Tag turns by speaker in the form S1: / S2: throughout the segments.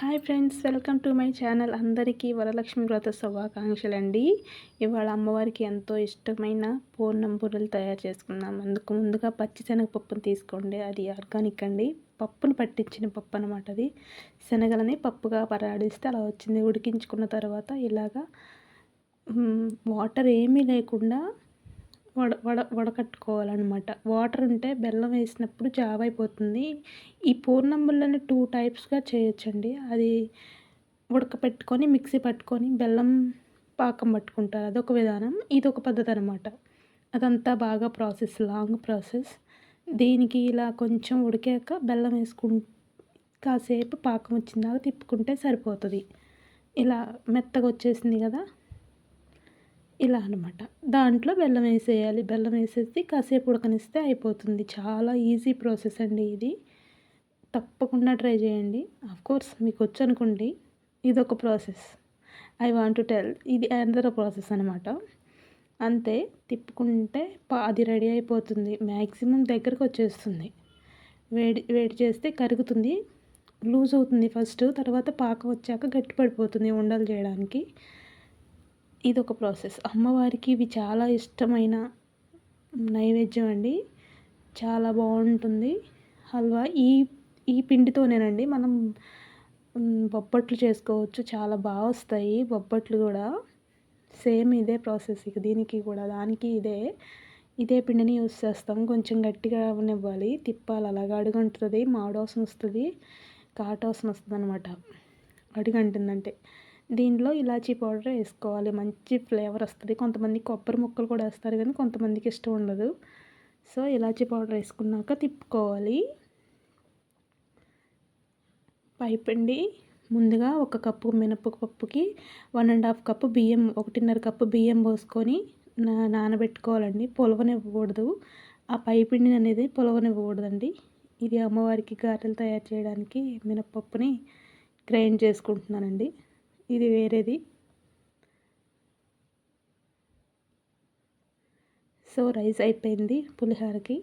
S1: Hi friends welcome to my channel. అందరికీ వరలక్ష్మి వ్రత శుభాకాంక్షలు అండి ఇవాళ అమ్మవారికి ఎంతో ఇష్టమైన పూర్ణం బుర్రలు తయారు చేసుకుందాం. అందుకు ముందుగా పచ్చి శనగపప్పును తీసుకోండి. అది ఆర్గానిక్ అండి. పప్పును పట్టించిన పప్పు అనమాట అది. శనగలని పప్పుగా పరాడిస్తే అలా వచ్చింది. ఉడికించుకున్న తర్వాత ఇలాగా వాటర్ ఏమీ లేకుండా వడ వడ వడకట్టుకోవాలన్నమాట. వాటర్ ఉంటే బెల్లం వేసినప్పుడు జావ అయిపోతుంది ఈ పూర్ణంబుల్లని టూ టైప్స్గా చేయొచ్చండి. అది ఉడకపెట్టుకొని మిక్సీ పట్టుకొని బెల్లం పాకం పట్టుకుంటారు. అదొక విధానం. ఇది ఒక పద్ధతి అనమాట అదంతా బాగా ప్రాసెస్ లాంగ్ ప్రాసెస్. దీనికి ఇలా కొంచెం ఉడికాక బెల్లం వేసుకు కాసేపు పాకం వచ్చిందాక తిప్పుకుంటే సరిపోతుంది. ఇలా మెత్తగా వచ్చేసింది కదా? ఇలా అనమాట దాంట్లో బెల్లం వేసేయాలి. బెల్లం వేసేసి కాసేపు ఉడకనిస్తే అయిపోతుంది. చాలా ఈజీ ప్రాసెస్ అండి ఇది. తప్పకుండా ట్రై చేయండి. కోర్స్ మీకు వచ్చు అనుకోండి ఇది ఒక process. I want to tell. ఇది అందర ప్రాసెస్ అనమాట అంతే. తిప్పుకుంటే అది రెడీ అయిపోతుంది. మ్యాక్సిమం దగ్గరకు వచ్చేస్తుంది. వేడి వేడి చేస్తే కరుగుతుంది. లూజ్ అవుతుంది ఫస్ట్. తర్వాత పాకం వచ్చాక గట్టిపడిపోతుంది ఉండలు చేయడానికి. ఇది ఒక ప్రాసెస్. అమ్మవారికి ఇవి చాలా ఇష్టమైన నైవేద్యం అండి. చాలా బాగుంటుంది. హల్వా ఈ ఈ పిండితోనేనండి మనం బొబ్బట్లు చేసుకోవచ్చు. చాలా బాగా వస్తాయి బొబ్బట్లు కూడా. సేమ్ ఇదే ప్రాసెస్ ఇక దీనికి కూడా. దానికి ఇదే ఇదే పిండిని యూస్ చేస్తాం. కొంచెం గట్టిగా అవనివ్వాలి. తిప్పాలి. అలాగా అడుగంటుంది మాడోసం వస్తుంది కాటోసం వస్తుంది అనమాట అడుగంటుందంటే. దీనిలో ఇలాచీ పౌడర్ వేసుకోవాలి. మంచి ఫ్లేవర్ వస్తుంది. కొంతమంది కొబ్బరి ముక్కలు కూడా వేస్తారు కానీ కొంతమందికి ఇష్టం ఉండదు. సో ఇలాచీ పౌడర్ వేసుకున్నాక తిప్పుకోవాలి. పైపిండి ముందుగా ఒక కప్పు మినపప్పుకి వన్ అండ్ హాఫ్ కప్పు బియ్యం ఒకటిన్నర కప్పు బియ్యం పోసుకొని నా నానబెట్టుకోవాలండి. పొలవనివ్వకూడదు ఆ పైపిండిని అనేది పొలవనివ్వకూడదండి ఇది అమ్మవారికి గారెలు తయారు చేయడానికి మినపప్పుని గ్రైండ్ చేసుకుంటున్నానండి. ఇది వేరేది. సో రైస్ అయిపోయింది పులిహోరకి.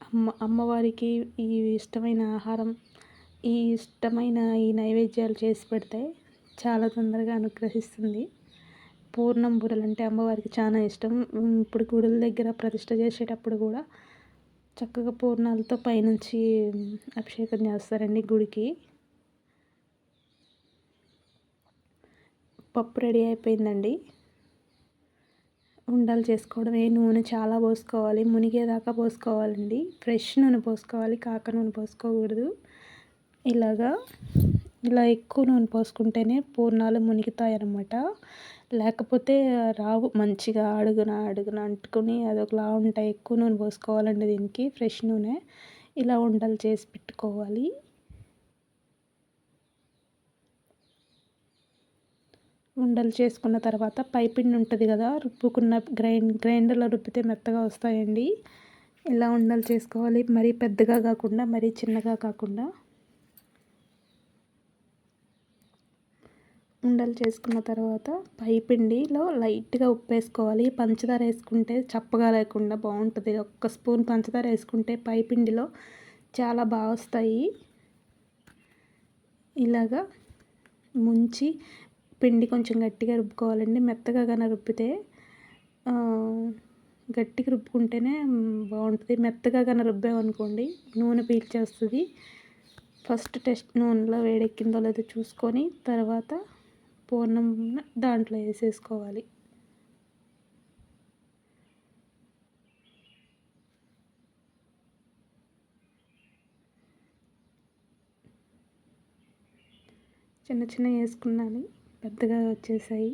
S1: అమ్మ అమ్మవారికి ఈ ఇష్టమైన ఆహారం ఈ ఇష్టమైన ఈ నైవేద్యాలు చేసి పెడితే చాలా తొందరగా అనుగ్రహిస్తుంది. పూర్ణం బుర్రలు అంటే అమ్మవారికి చాలా ఇష్టం. ఇప్పుడు గుడుల దగ్గర ప్రతిష్ట చేసేటప్పుడు కూడా చక్కగా పూర్ణాలతో పైనుంచి అభిషేకం చేస్తారండి గుడికి. పప్పు రెడీ అయిపోయిందండి. ఉండలు చేసుకోవడమే నూనె చాలా పోసుకోవాలి మునిగేదాకా పోసుకోవాలండి. ఫ్రెష్ నూనె పోసుకోవాలి కాక నూనె పోసుకోకూడదు. ఇలాగా ఇలా ఎక్కువ నూనె పోసుకుంటేనే పూర్ణాలు మునుగుతాయి అన్నమాట లేకపోతే రావు మంచిగా అడుగున అడుగున అంటుకొని అదొకలా ఉంటాయి. ఎక్కువ నూనె పోసుకోవాలండి దీనికి ఫ్రెష్ నూనె. ఇలా ఉండలు చేసి పెట్టుకోవాలి. ఉండలు చేసుకున్న తర్వాత పైపిండి ఉంటుంది కదా రుబ్బుకున్న గ్రైండ్ గ్రైండర్లో రుబ్బితే మెత్తగా వస్తాయండి. ఇలా ఉండలు చేసుకోవాలి. మరీ పెద్దగా కాకుండా మరీ చిన్నగా కాకుండా. ఉండలు చేసుకున్న తర్వాత పై పిండిలో లైట్గా ఉప్పు వేసుకోవాలి పంచదార వేసుకుంటే చప్పగా లేకుండా బాగుంటుంది. ఒక్క స్పూన్ పంచదార వేసుకుంటే పై పిండిలో చాలా బాగా వస్తాయి. ఇలాగా ముంచి పిండి కొంచెం గట్టిగా రుబ్బుకోవాలండి. మెత్తగా కానీ రుబ్బితే గట్టిగా రుబ్బుకుంటేనే బాగుంటుంది. మెత్తగా కానీ రుబ్బామనుకోండి నూనె పీల్చేస్తుంది. ఫస్ట్ టెస్ట్ నూనెలో వేడెక్కిందో లేదో చూసుకొని తర్వాత పూర్ణం దాంట్లో వేసేసుకోవాలి. చిన్న చిన్న వేసుకున్నాను. పెద్దగా వచ్చేసాయి.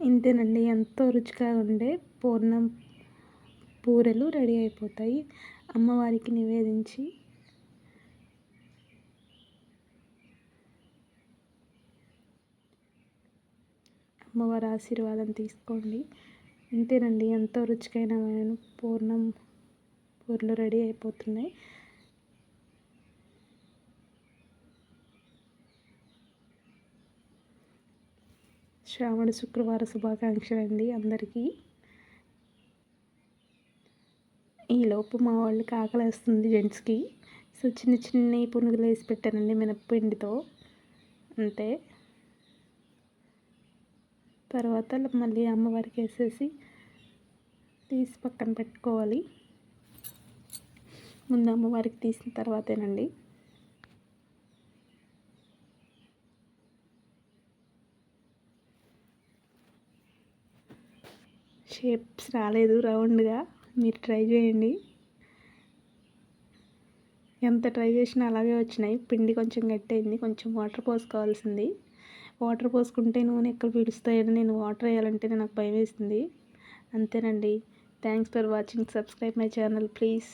S1: ఇంతేనండి ఎంతో రుచిగా ఉండే పూర్ణం పూరెలు రెడీ అయిపోతాయి. అమ్మవారికి నివేదించి అమ్మవారి ఆశీర్వాదం తీసుకోండి. అంతేనండి ఎంతో రుచికైన పూర్ణం పూర్లు రెడీ అయిపోతున్నాయి. శ్రావణ శుక్రవార శుభాకాంక్షలు అండి అందరికీ ఈలోపు మా వాళ్ళకి ఆకలి వేస్తుంది జెంట్స్కి. సో చిన్న చిన్న పునుగులు వేసి పెట్టానండి మినప్పిండితో అంతే. తర్వాత మళ్ళీ అమ్మవారికి వేసేసి తీసి పక్కన పెట్టుకోవాలి. ముందు అమ్మవారికి తీసిన తర్వాతేనండి. షేప్స్ రాలేదు రౌండ్గా మీరు ట్రై చేయండి. ఎంత ట్రై చేసినా అలాగే వచ్చినాయి. పిండి కొంచెం గట్టయింది కొంచెం వాటర్ పోసుకోవాల్సింది. వాటర్ పోసుకుంటే నూనె ఎక్కడ పిలుస్తాయని నేను వాటర్ వేయాలంటే నాకు భయం వేసింది అంతేనండి. Thanks for watching subscribe my channel please